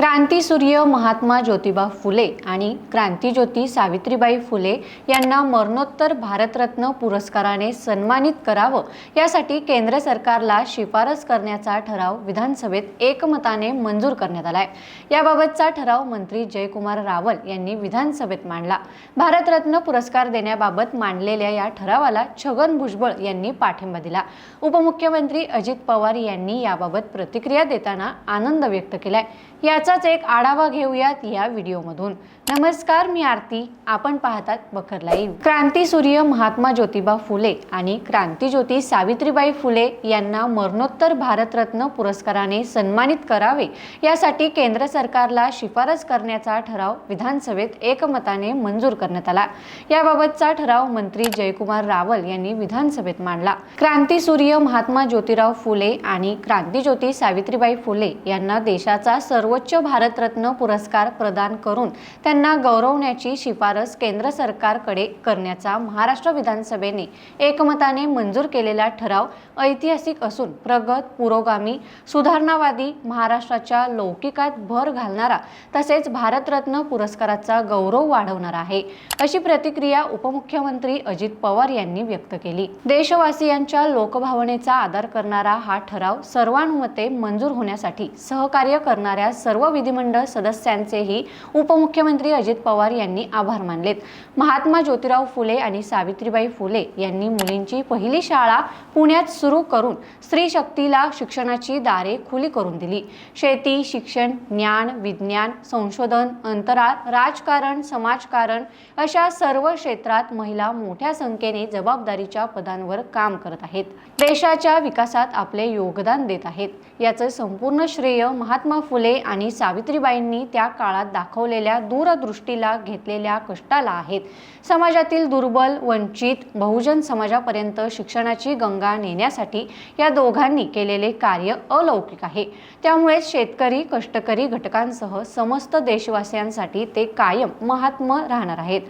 क्रांतीसूर्य महात्मा ज्योतिबा फुले आणि क्रांतीज्योती सावित्रीबाई फुले यांना मरणोत्तर भारतरत्न पुरस्काराने सन्मानित करावं यासाठी केंद्र सरकारला शिफारस करण्याचा ठराव विधानसभेत एकमताने मंजूर करण्यात आला आहे याबाबतचा ठराव मंत्री जयकुमार रावल यांनी विधानसभेत मांडला. भारतरत्न पुरस्कार देण्याबाबत मांडलेल्या या ठरावाला छगन भुजबळ यांनी पाठिंबा दिला. उपमुख्यमंत्री अजित पवार यांनी याबाबत प्रतिक्रिया देताना आनंद व्यक्त केलाय. याचाच एक आढावा घेऊयात या व्हिडिओमधून. नमस्कार मी आरती. आपण पाहतात बखर लाईव्ह. क्रांतीसूर्य महात्मा ज्योतिबा फुले आणि क्रांतीज्योती सावित्रीबाई फुले यांना मरणोत्तर भारतरत्न पुरस्काराने सन्मानित करावे यासाठी केंद्र सरकारला शिफारस करण्याचा ठराव विधानसभेत एकमताने मंजूर करण्यात आला. याबाबतचा ठराव मंत्री जयकुमार रावल यांनी विधानसभेत मांडला. क्रांतीसूर्य महात्मा ज्योतिराव फुले आणि क्रांतीज्योती सावित्रीबाई फुले यांना देशाचा सर्वोच्च भारतरत्न पुरस्कार प्रदान करून त्यांना गौरवण्याची शिफारस केंद्र सरकारकडे करण्याचा महाराष्ट्र विधानसभेने एकमताने मंजूर केलेला ठराव ऐतिहासिक असून प्रगत पुरोगामी सुधारणावादी महाराष्ट्राच्या लौकिकात भर घालणारा तसेच भारतरत्न पुरस्काराचा गौरव वाढवणारा आहे अशी प्रतिक्रिया उपमुख्यमंत्री अजित पवार यांनी व्यक्त केली. देशवासियांच्या लोकभावनेचा आदर करणारा हा ठराव सर्वानुमते मंजूर होण्यासाठी सहकार्य करणाऱ्या सर्व विधिमंडळ सदस्यांचेही उपमुख्यमंत्री अजित पवार यांनी आभार मानलेत. महात्मा ज्योतिराव फुले आणि सावित्रीबाई फुले यांनी मुलींची पहिली शाळा पुण्यात सुरू करून स्त्री शक्तीला शिक्षणाची दारे खुली करून दिली. शेती शिक्षण ज्ञान विज्ञान संशोधन अंतराळ राजकारण समाजकारण अशा सर्व क्षेत्रात महिला मोठ्या संख्येने जबाबदारीच्या पदांवर काम करत आहेत. देशाच्या विकासात आपले योगदान देत आहेत. याचं संपूर्ण श्रेय महात्मा फुले आणि सावित्रीबाईंनी त्या काळात दाखवलेल्या दूरदृष्टीला घेतलेल्या कष्टाला आहेत. समाजातील दुर्बल वंचित बहुजन समाजापर्यंत शिक्षणाची गंगा नेण्यासाठी या दोघांनी केलेले कार्य अलौकिक आहे. त्यामुळे शेतकरी कष्टकरी घटकांसह समस्त देशवासियांसाठी ते कायम महात्मा राहणार आहेत.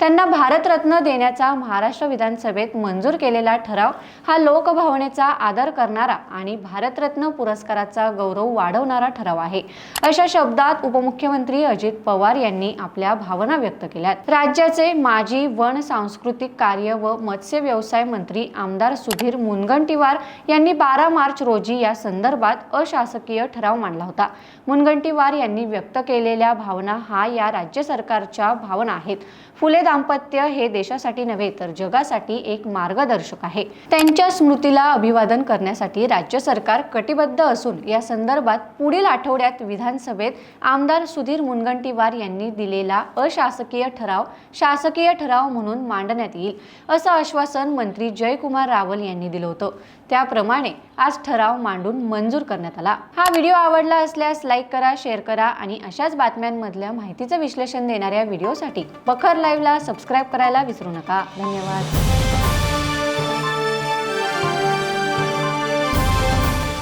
त्यांना भारतरत्न देण्याचा महाराष्ट्र विधानसभेत मंजूर केलेला ठराव हा लोकभावनेचा आदर करणारा आणि भारतरत्न पुरस्काराचा गौरव वाढवणारा ठराव आहे. अशा शब्दात उपमुख्यमंत्री अजित पवार यांनी आपल्या भावना व्यक्त केल्यात. राज्याचे माजी वन सांस्कृतिक कार्य व मत्स्य व्यवसाय मंत्री आमदार सुधीर मुनगंटीवार यांनी बारा मार्च रोजी या संदर्भात अशासकीय ठराव मांडला होता. मुनगंटीवार यांनी व्यक्त केलेल्या भावना हा या राज्य सरकारच्या भावना आहेत. फुले दाम्पत्य हे देशासाठी नव्हे तर जगासाठी एक मार्गदर्शक आहे. त्यांच्या स्मृतीला अभिवादन करण्यासाठी राज्य सरकार कटिबद्ध असून या संदर्भात पुढील आठवड्यात विधान विधानसभेत आमदार सुधीर मुनगंटीवार यांनी दिलेला अशासकीय ठराव शासकीय ठराव म्हणून मांडण्यात येईल असं आश्वासन मंत्री जयकुमार रावल यांनी दिलं होतं. त्याप्रमाणे आज ठराव मांडून मंजूर करण्यात आला. हा व्हिडिओ आवडला असल्यास लाईक करा शेअर करा आणि अशाच बातम्यांमधल्या माहितीचं विश्लेषण देणाऱ्या व्हिडिओसाठी बखर लाईव्हला सबस्क्राईब करायला विसरू नका. धन्यवाद.